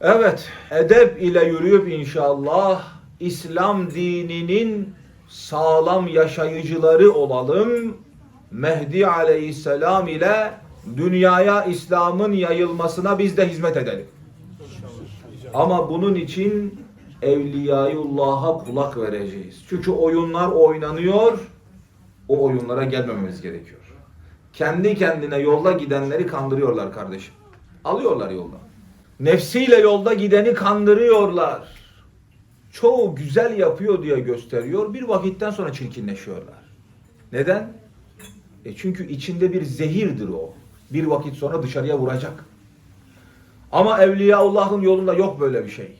Evet, edep ile yürüyüp inşallah İslam dininin sağlam yaşayıcıları olalım. Mehdi aleyhisselam ile dünyaya İslam'ın yayılmasına biz de hizmet edelim. Ama bunun için Evliyaullah'a kulak vereceğiz. Çünkü oyunlar oynanıyor, o oyunlara gelmememiz gerekiyor. Kendi kendine yolda gidenleri kandırıyorlar kardeşim. Alıyorlar yolda. Nefsiyle yolda gideni kandırıyorlar. Çoğu güzel yapıyor diye gösteriyor. Bir vakitten sonra çirkinleşiyorlar. Neden? E çünkü içinde bir zehirdir o. Bir vakit sonra dışarıya vuracak. Ama Evliyaullah'ın yolunda yok böyle bir şey.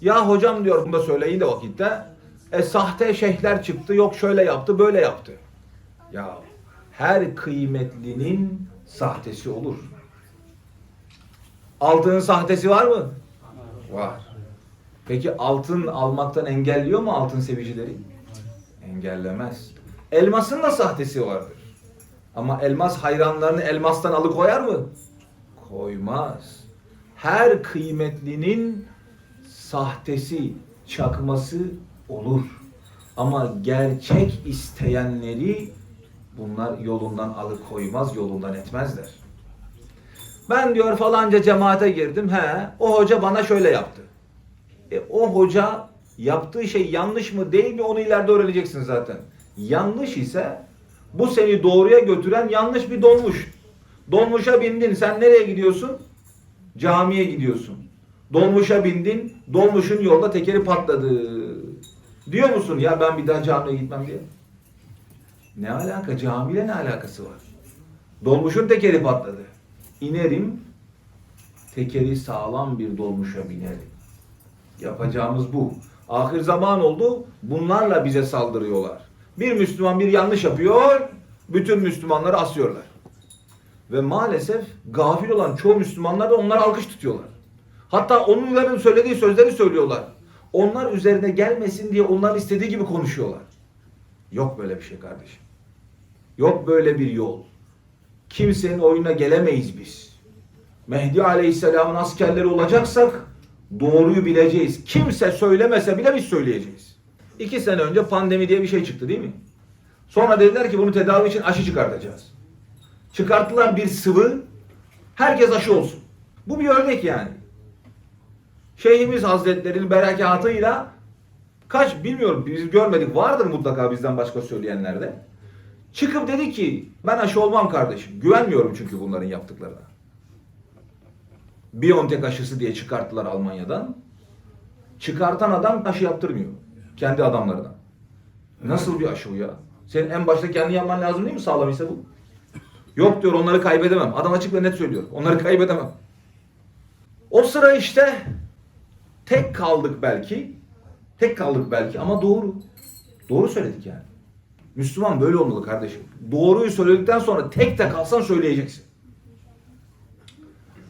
Ya hocam diyor bunu da söyleyin de vakitte. E sahte şeyhler çıktı. Yok şöyle yaptı böyle yaptı. Ya her kıymetlinin sahtesi olur. Altının sahtesi var mı? Var. Peki altın almaktan engelliyor mu altın sevicileri? Engellemez. Elmasın da sahtesi vardır. Ama elmas hayranlarını elmastan alıkoyar mı? Koymaz. Her kıymetlinin sahtesi, çakması olur. Ama gerçek isteyenleri bunlar yolundan alıkoymaz, yolundan etmezler. Ben diyor falanca cemaate girdim. He, o hoca bana şöyle yaptı. E, o hoca yaptığı şey yanlış mı değil mi onu ileride öğreneceksin zaten. Yanlış ise bu seni doğruya götüren yanlış bir dolmuş. Dolmuşa bindin. Sen nereye gidiyorsun? Camiye gidiyorsun. Dolmuşa bindin. Dolmuşun yolda tekeri patladı. Diyor musun ya ben bir daha camiye gitmem diye? Ne alaka? Camiyle ne alakası var? Dolmuşun tekeri patladı. İnerim, tekeri sağlam bir dolmuşa binerim. Yapacağımız bu. Ahir zaman oldu, bunlarla bize saldırıyorlar. Bir Müslüman bir yanlış yapıyor, bütün Müslümanları asıyorlar. Ve maalesef gafil olan çoğu Müslümanlar da onlara alkış tutuyorlar. Hatta onların söylediği sözleri söylüyorlar. Onlar üzerine gelmesin diye onların istediği gibi konuşuyorlar. Yok böyle bir şey kardeşim. Yok böyle bir yol. Kimsenin oyuna gelemeyiz biz. Mehdi Aleyhisselam'ın askerleri olacaksak doğruyu bileceğiz. Kimse söylemese bile biz söyleyeceğiz. İki sene önce pandemi diye bir şey çıktı değil mi? Sonra dediler ki bunu tedavi için aşı çıkartacağız. Çıkarttılar bir sıvı, herkes aşı olsun. Bu bir örnek yani. Şeyhimiz Hazretleri'nin berekatıyla kaç bilmiyorum biz görmedik vardır mutlaka bizden başka söyleyenler de. Çıkıp dedi ki ben aşı olmam kardeşim. Güvenmiyorum çünkü bunların yaptıklarına. Biontech aşısı diye çıkarttılar Almanya'dan. Çıkartan adam aşı yaptırmıyor. Kendi adamlarına. Nasıl bir aşı bu ya? Senin en başta kendi yapman lazım değil mi sağlam ise bu? Yok diyor onları kaybedemem. Adam açık ve net söylüyor. Onları kaybedemem. O sıra işte tek kaldık belki. Tek kaldık belki ama doğru. Doğru söyledik yani. Müslüman böyle olmalı kardeşim. Doğruyu söyledikten sonra tek de kalsan söyleyeceksin.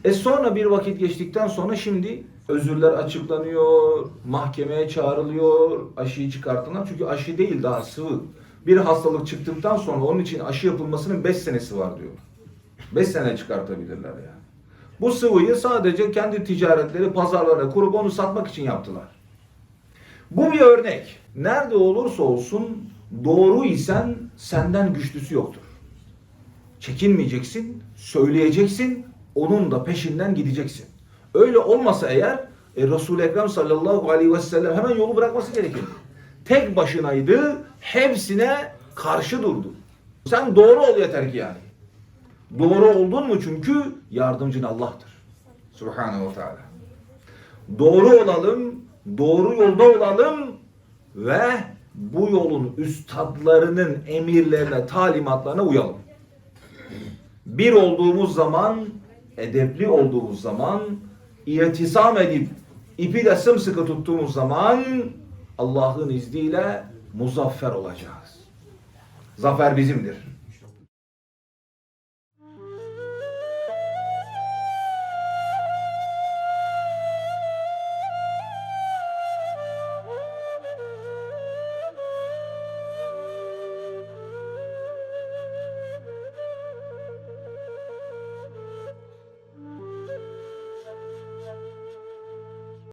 E sonra bir vakit geçtikten sonra şimdi özürler açıklanıyor, mahkemeye çağrılıyor, aşıyı çıkartılan. Çünkü aşı değil daha sıvı. Bir hastalık çıktıktan sonra onun için aşı yapılmasının 5 senesi var diyor. 5 sene çıkartabilirler yani. Bu sıvıyı sadece kendi ticaretleri, pazarlara kurup onu satmak için yaptılar. Bu bir örnek. Nerede olursa olsun doğru isen senden güçlüsü yoktur. Çekinmeyeceksin, söyleyeceksin, onun da peşinden gideceksin. Öyle olmasa eğer e, Resul-i Ekrem sallallahu aleyhi ve sellem hemen yolu bırakması gerekirdi. Tek başınaydı, hepsine karşı durdu. Sen doğru ol yeter ki yani. Doğru oldun mu çünkü yardımcın Allah'tır. Subhanahu ve Teala. Doğru olalım, doğru yolda olalım ve bu yolun üstadlarının emirlerine, talimatlarına uyalım. Bir olduğumuz zaman, edepli olduğumuz zaman, itisam edip ipi de sımsıkı tuttuğumuz zaman Allah'ın izniyle muzaffer olacağız. Zafer bizimdir.